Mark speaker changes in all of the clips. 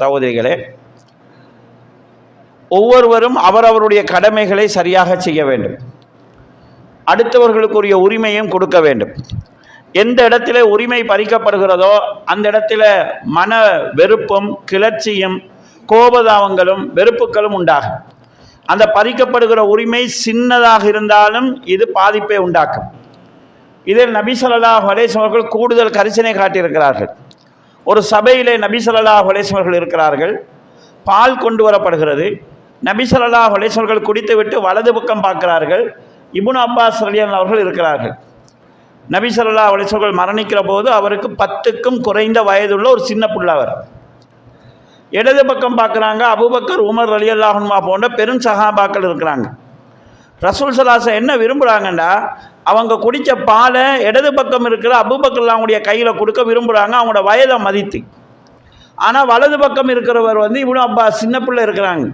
Speaker 1: சகோதரிகளே ஒவ்வொருவரும் அவரவருடைய கடமைகளை சரியாக செய்ய வேண்டும். அடுத்தவர்களுக்குரிய உரிமையும் கொடுக்க வேண்டும். எந்த இடத்துல உரிமை பறிக்கப்படுகிறதோ அந்த இடத்துல மன வெறுப்பும் கிளர்ச்சியும் கோபதாபங்களும் வெறுப்புகளும் உண்டாகும். அந்த பறிக்கப்படுகிற உரிமை சின்னதாக இருந்தாலும் இது பாதிப்பை உண்டாக்கும். இதில் நபி சொல்லா ஹலேஸ் அவர்கள் கூடுதல் கரிசனை காட்டியிருக்கிறார்கள். ஒரு சபையிலே நபிசல்லா ஸல்லல்லாஹு இருக்கிறார்கள். பால் கொண்டு வரப்படுகிறது. நபிசல்லா ஸல்லல்லாஹு குடித்துவிட்டு வலது பக்கம் பார்க்கிறார்கள். இபுன் அப்பாஸ் ரலியன் அவர்கள் இருக்கிறார்கள். நபிசல்லா ஸல்லல்லாஹு மரணிக்கிற போது அவருக்கு பத்துக்கும் குறைந்த வயதுள்ள ஒரு சின்ன புள்ளவர். இடது பக்கம் பார்க்குறாங்க. அபுபக்கர் உமர் ரலியல்லாஹுமா போன்ற பெரும் சஹாபாக்கள் இருக்கிறாங்க. ரசூல் சலாசம் என்ன விரும்புகிறாங்கன்னா அவங்க குடித்த பாலை இடது பக்கம் இருக்கிற அபுபக்கல்லாவுடைய கையில் கொடுக்க விரும்புகிறாங்க அவங்களோட வயதை மதித்து. ஆனால் வலது பக்கம் இருக்கிறவர் வந்து இவனும் அப்பா சின்ன பிள்ளை இருக்கிறாங்க.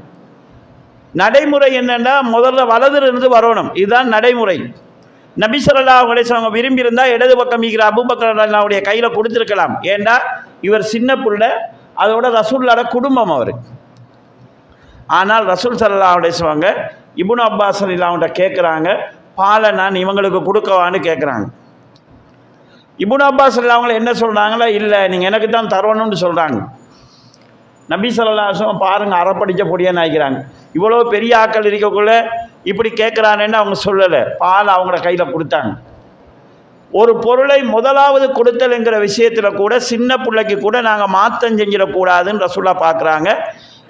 Speaker 1: நடைமுறை என்னென்னா முதல்ல வலதுலேருந்து வரணும். இதுதான் நடைமுறை. நபி ஸல்லல்லாஹு அவங்க விரும்பியிருந்தால் இடது பக்கம் இருக்கிற அபூபக்கர் அவருடைய கையில் கொடுத்துருக்கலாம். ஏண்டா? இவர் சின்ன பிள்ளை. அதோட ரசூல்லோட குடும்பம் அவர். ஆனால் ரசூல் சல்லா அலிஸ்வாங்க இபுன் அப்பாஸ் அவன்கிட்ட கேட்குறாங்க பாலை நான் இவங்களுக்கு கொடுக்கவான்னு கேட்குறாங்க இபுன் அப்பாஸ் அவங்கள என்ன சொல்கிறாங்களோ இல்லை நீங்கள் எனக்கு தான் தரணும்னு சொல்கிறாங்க நபி சொல்லலாம் பாருங்கள் அறப்படிச்ச பொடியாக ஆகிக்கிறாங்க இவ்வளோ பெரிய ஆக்கள் இருக்கக்குள்ள இப்படி கேட்குறானேன்னு அவங்க சொல்லலை. பால் அவங்களோட கையில் கொடுத்தாங்க. ஒரு பொருளை முதலாவது கொடுத்தலுங்கிற விஷயத்தில் கூட சின்ன பிள்ளைக்கு கூட நாங்கள் மாற்றம் செஞ்சிடக்கூடாதுன்னு ரசூலா பார்க்குறாங்க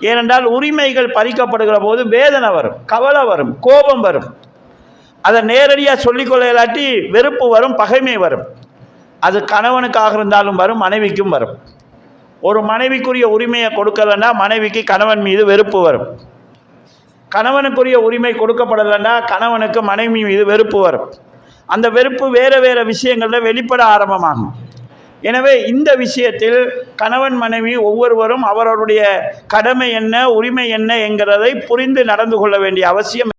Speaker 1: ஏனென்றால் உரிமைகள் பறிக்கப்படுகிற போது வேதனை வரும் கவலை வரும் கோபம் வரும். அதை நேரடியாக சொல்லிக்கொள்ள இல்லாட்டி வெறுப்பு வரும் பகைமை வரும். அது கணவனுக்காக இருந்தாலும் வரும் மனைவிக்கும் வரும். ஒரு மனைவிக்குரிய உரிமையை கொடுக்கலன்னா மனைவிக்கு கணவன் மீது வெறுப்பு வரும். கணவனுக்குரிய உரிமை கொடுக்கப்படலைன்னா கணவனுக்கு மனைவி மீது வெறுப்பு வரும். அந்த வெறுப்பு வேறு வேறு விஷயங்களில் வெளிப்பட ஆரம்பமாகும். எனவே இந்த விஷயத்தில் கணவன் மனைவி ஒவ்வொருவரும் அவரவருடைய கடமை என்ன உரிமை என்ன என்கிறதை புரிந்து நடந்து கொள்ள வேண்டிய அவசியம்